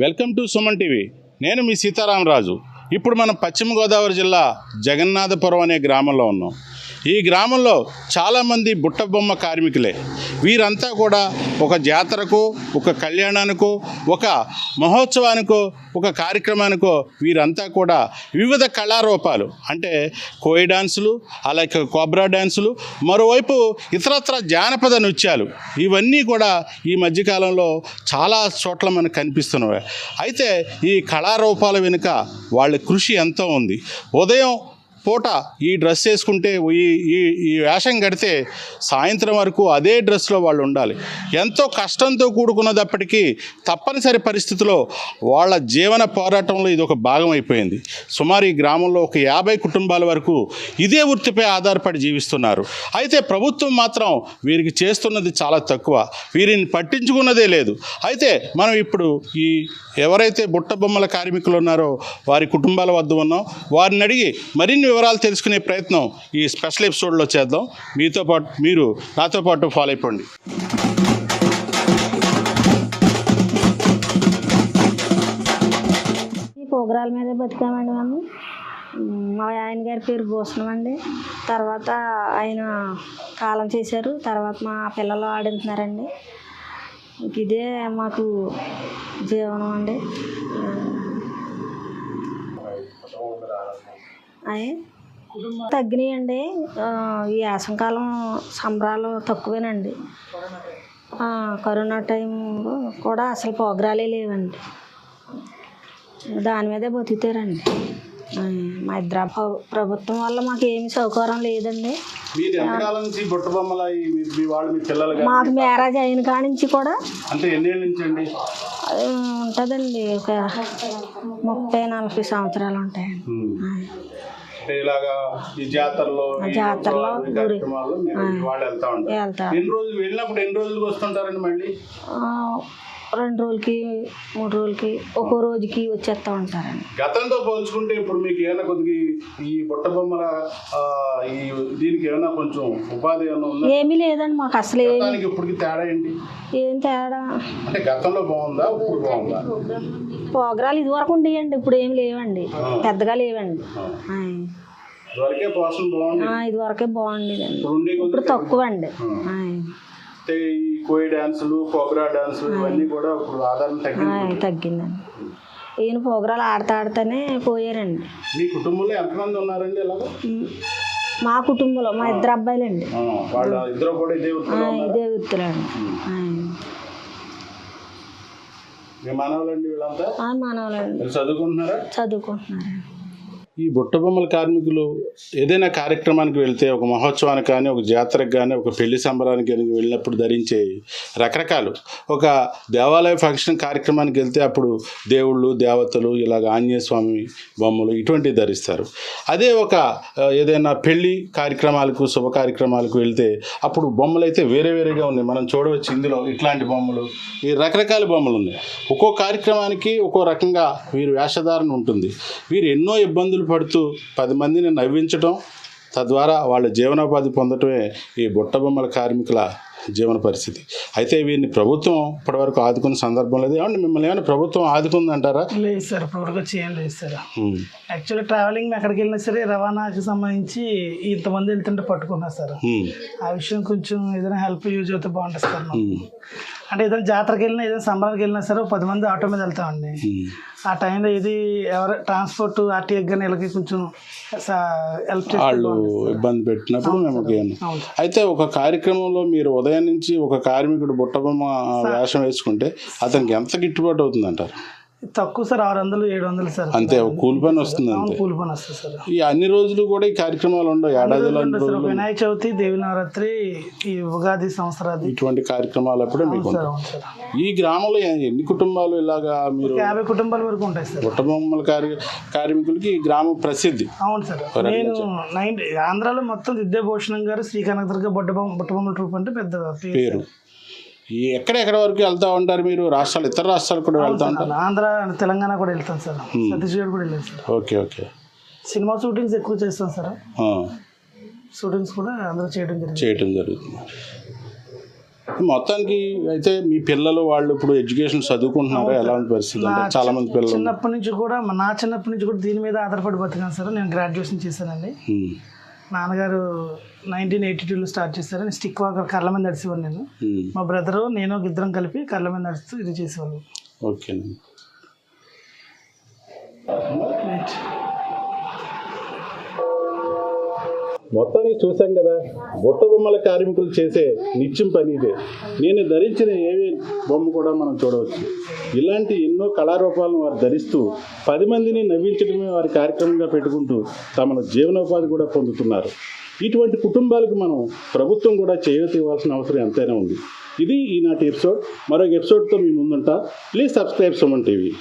Welcome to Suman TV. నేను మీ సీతారామరాజు. ఇప్పుడు మనం పశ్చిమ గోదావరి జిల్లా జగన్నాథపురం అనే గ్రామంలో ఉన్నాం. ఈ గ్రామంలో చాలామంది బుట్టబొమ్మ కార్మికులే. వీరంతా కూడా ఒక జాతరకు ఒక కళ్యాణానికో ఒక మహోత్సవానికో ఒక కార్యక్రమానికో వీరంతా కూడా వివిధ కళారూపాలు. అంటే కోయి డాన్సులు అలాగే కోబ్రా డాన్సులు మరోవైపు ఇతరత్ర జానపద నృత్యాలు. ఇవన్నీ కూడా ఈ మధ్యకాలంలో చాలా చోట్ల మనకు కనిపిస్తున్నాయి. అయితే ఈ కళారూపాల వెనుక వాళ్ళ కృషి ఎంతో ఉంది. ఉదయం పూట ఈ డ్రెస్ వేసుకుంటే ఈ ఈ ఈ వేషం కడితే సాయంత్రం వరకు అదే డ్రెస్లో వాళ్ళు ఉండాలి. ఎంతో కష్టంతో కూడుకున్నదప్పటికీ తప్పనిసరి పరిస్థితిలో వాళ్ళ జీవన పోరాటంలో ఇది ఒక భాగం అయిపోయింది. సుమారు ఈ గ్రామంలో ఒక యాభై కుటుంబాల వరకు ఇదే వృత్తిపై ఆధారపడి జీవిస్తున్నారు. అయితే ప్రభుత్వం మాత్రం వీరికి చేస్తున్నది చాలా తక్కువ. వీరిని పట్టించుకున్నదే లేదు. అయితే మనం ఇప్పుడు ఈ ఎవరైతే బుట్ట బొమ్మల కార్మికులు ఉన్నారో వారి కుటుంబాల వద్ద ఉన్నాం. వారిని అడిగి మరిన్ని వివరాలు తెలుసుకునే ప్రయత్నం ఈ స్పెషల్ ఎపిసోడ్లో చేద్దాం. మీతో పాటు మీరు నాతో పాటు ఫాలో అయిపోండి. ఈ ప్రోగ్రాల మీద బతికామండి మేము మా ఆయన గారి పేరు భూషణం అండి. తర్వాత ఆయన కాలం చేశారు. తర్వాత మా పిల్లలు ఆడుతున్నారండి ఇదే మాకు జీవనం అండి. తగ్గినాయండి. ఈ వేసవికాలం సంబరాలు తక్కువేనండి. కరోనా టైంలో కూడా అసలు ప్రోగ్రాలే లేవండి. దాని మీదే బతుకుతారండి. మా ఇద్దరు ప్ర- ప్రభుత్వం వల్ల మాకు ఏమి సౌకర్యం లేదండి. మాకు మ్యారేజ్ అయిన కాడ నుంచి కూడా ఉంటుందండి. ఒక ముప్పై నలభై సంవత్సరాలు ఉంటాయండి. ఇలాగా ఈ జాతరలో కార్యక్రమాల్లో మీరు వాళ్ళు వెళ్తా ఉంటారు ఎన్ని రోజులు వెళ్ళినప్పుడు ఎన్ని రోజులకు వస్తుంటారండి మళ్ళీ? రెండు రోజులకి మూడు రోజులకి ఒక్కో రోజుకి వచ్చేస్తూ ఉంటారండి. గతంతో పోల్చుకుంటే ఇప్పుడు మీకు ఏమైనా కొద్దిగా ఈ- బుట్ట బొమ్మల ఈ దీనికి ఏమైనా కొంచెం ఉపాధి ఏమైనా ఉందా? ఏమీ లేదండి మాకు అసలు గతానికి ఇప్పటికి తేడా ఏంటి? ఏం తేడా? అంటే గతంలో బాగుందా ఇప్పుడు బాగుందా? ప్రోగ్రాలు ఇదివరకు ఉండేయండి ఇప్పుడు ఏమి లేవండి. పెద్దగా లేవండి. ఇదివరకే బాగుంది ఆ, ఇదివరకే బాగుండేదండి. ఇప్పుడు ఉండే కొద్ది ఇప్పుడు తక్కువ అండి. అంటే ఈ కోయి డాన్సులు కోబ్రా డాన్సులు ఇవన్నీ కూడా ఇప్పుడు ఆధారం తగ్గింది. తగ్గిందండి. ఈయన ప్రోగ్రాలు ఆడతా ఆడుతానే పోయారండి. మీ కుటుంబంలో ఎంతమంది ఉన్నారండి ఇలాగా? మా కుటుంబంలో మా ఇద్దరు అబ్బాయిలండి. ఆ, వాళ్ళ ఇద్దరు కూడా ఇదే వృత్తిలో వృత్తులండి ఆ. మీ మనవాళ్ళండి వీళ్ళంతా? మనవాళ్ళండి వీళ్ళు చదువుకుంటున్నారా? చదువుకుంటున్నారండి. ఈ బుట్టబొమ్మల కార్మికులు ఏదైనా కార్యక్రమానికి వెళ్తే ఒక మహోత్సవానికి కానీ ఒక జాతరకు కానీ ఒక పెళ్ళి సంబరానికి కానీ వెళ్ళినప్పుడు ధరించే రకరకాలు. ఒక దేవాలయ ఫంక్షన్ కార్యక్రమానికి వెళ్తే అప్పుడు దేవుళ్ళు దేవతలు ఇలాగ ఆంజనేయ స్వామి బొమ్మలు ఇటువంటివి ధరిస్తారు. అదే ఒక ఏదైనా పెళ్ళి కార్యక్రమాలకు శుభ కార్యక్రమాలకు వెళ్తే అప్పుడు బొమ్మలు అయితే వేరే వేరేగా ఉన్నాయి. మనం చూడవచ్చు ఇందులో ఇట్లాంటి బొమ్మలు ఈ రకరకాల బొమ్మలు ఉన్నాయి. ఒక్కో కార్యక్రమానికి ఒక్కో రకంగా వీరు వేషధారణ ఉంటుంది. వీరు ఎన్నో ఇబ్బందులు పడుతూ పది మందిని నవ్వించడం తద్వారా వాళ్ళ జీవనోపాధి పొందటమే ఈ బుట్టబొమ్మల కార్మికుల జీవన పరిస్థితి. అయితే వీరిని ప్రభుత్వం ఇప్పటివరకు ఆదుకున్న సందర్భం లేదు. ఏమంటే మిమ్మల్ని ఏమైనా ప్రభుత్వం ఆదుకుందంటారా? లేదు సార్ ఇప్పుడు వచ్చి ఏం లేదు సార్. ఉమ్, యాక్చువల్లీ ట్రావెలింగ్ ఎక్కడికి వెళ్ళినా సరే రవాణాకి సంబంధించి ఇంతమంది వెళ్తుంటే పట్టుకున్నా సార్. ఆ విషయం కొంచెం ఏదైనా హెల్ప్ యూజ్ అవుతే బాగుంటుంది సార్. అంటే ఏదైనా జాతరకి వెళ్ళినా ఏదైనా సంబరానికి వెళ్ళినా సరే పది మంది ఆటో మీద వెళ్తామండి. ఆ టైంలో ఇది ఎవరు ట్రాన్స్పోర్ట్ ఆర్టీఏ కానీ వీళ్ళకి కొంచెం హెల్ప్ వాళ్ళు. ఇబ్బంది పెట్టినప్పుడు మేము. అయితే ఒక కార్యక్రమంలో మీరు ఉదయం నుంచి ఒక కార్మికుడు బుట్టబొమ్మ వేషం వేసుకుంటే అతనికి ఎంత గిట్టుబాటు అవుతుంది అంటారు తక్కువ సార్ ఆరు వందలు ఏడు వందలు సార్. అంతే కూలి పని వస్తుంది అంతే. కూలి పని వస్తుంది సార్. ఈ అన్ని రోజులు కూడా ఈ కార్యక్రమాలు ఉండవు ఏడాదిలో వినాయక చవితి దేవి నవరాత్రి ఈ ఉగాది సంవత్సరాది. ఇటువంటి కార్యక్రమాలు అప్పుడే మీకు ఈ గ్రామంలో ఎన్ని కుటుంబాలు ఇలాగా మీరు యాభై కుటుంబాల వరకు ఉంటాయి సార్. కార్య కార్మికులకి ఈ గ్రామం ప్రసిద్ధి. అవును సార్. నేను నైన్ ఆంధ్రాలో మొత్తం విద్యాభూషణం గారు శ్రీకానగర్గా బుట్టబొమ్మ బుట్టబొమ్మల ట్రూప్ అంటే పెద్ద పేరు. ఎక్కడెక్కడ వరకు వెళ్తా ఉంటారు మీరు? రాష్ట్రాలు ఇతర రాష్ట్రాలు కూడా వెళ్తా ఉంటారు? ఆంధ్ర తెలంగాణ కూడా వెళ్తాను సార్. ఛత్తీస్గఢ్ కూడా వెళ్ళాను sir. Okay okay. Cinema shootings ఎక్కువ చేస్తాం సార్. షూటింగ్స్ కూడా అందరూ చేయడం జరిగింది. చేయటం జరుగుతుంది. మొత్తానికి అయితే మీ పిల్లలు వాళ్ళు ఇప్పుడు ఎడ్యుకేషన్ చదువుకుంటున్నారా? ఎలా ఉంది పరిస్థితి చాలా మంది పిల్లలు చిన్నప్పటి నుంచి కూడా నా చిన్నప్పటి నుంచి కూడా దీని మీద ఆధారపడి బతికాను సార్. నేను గ్రాడ్యుయేషన్ చేశానండి. నాన్నగారు నైన్టీన్ ఎయిటీ టూలో స్టార్ట్ చేశారు నేను స్టిక్ వాకర్ కర్ల మీద నడిచేవాడు నేను. మా బ్రదరు నేను ఇద్దరం కలిపి కర్ల మీద నడుస్తూ ఇది చేసేవాళ్ళం. రైట్. మొత్తానికి చూసాం కదా బుట్ట బొమ్మల కార్మికులు చేసే నిత్యం పని ఇదే. నేను ధరించిన ఏవి బొమ్మ కూడా మనం చూడవచ్చు. ఇలాంటి ఎన్నో కళారూపాలను వారు ధరిస్తూ పది మందిని నవ్వించడమే వారి కార్యక్రమంగా పెట్టుకుంటూ తమ జీవనోపాధి కూడా పొందుతున్నారు. ఇటువంటి కుటుంబాలకు మనం ప్రభుత్వం కూడా చేయూత ఇవ్వాల్సిన అవసరం ఎంతైనా ఉంది. ఇది ఈనాటి ఎపిసోడ్. మరొక ఎపిసోడ్తో మీ ముందుంటా. Please subscribe Suman TV.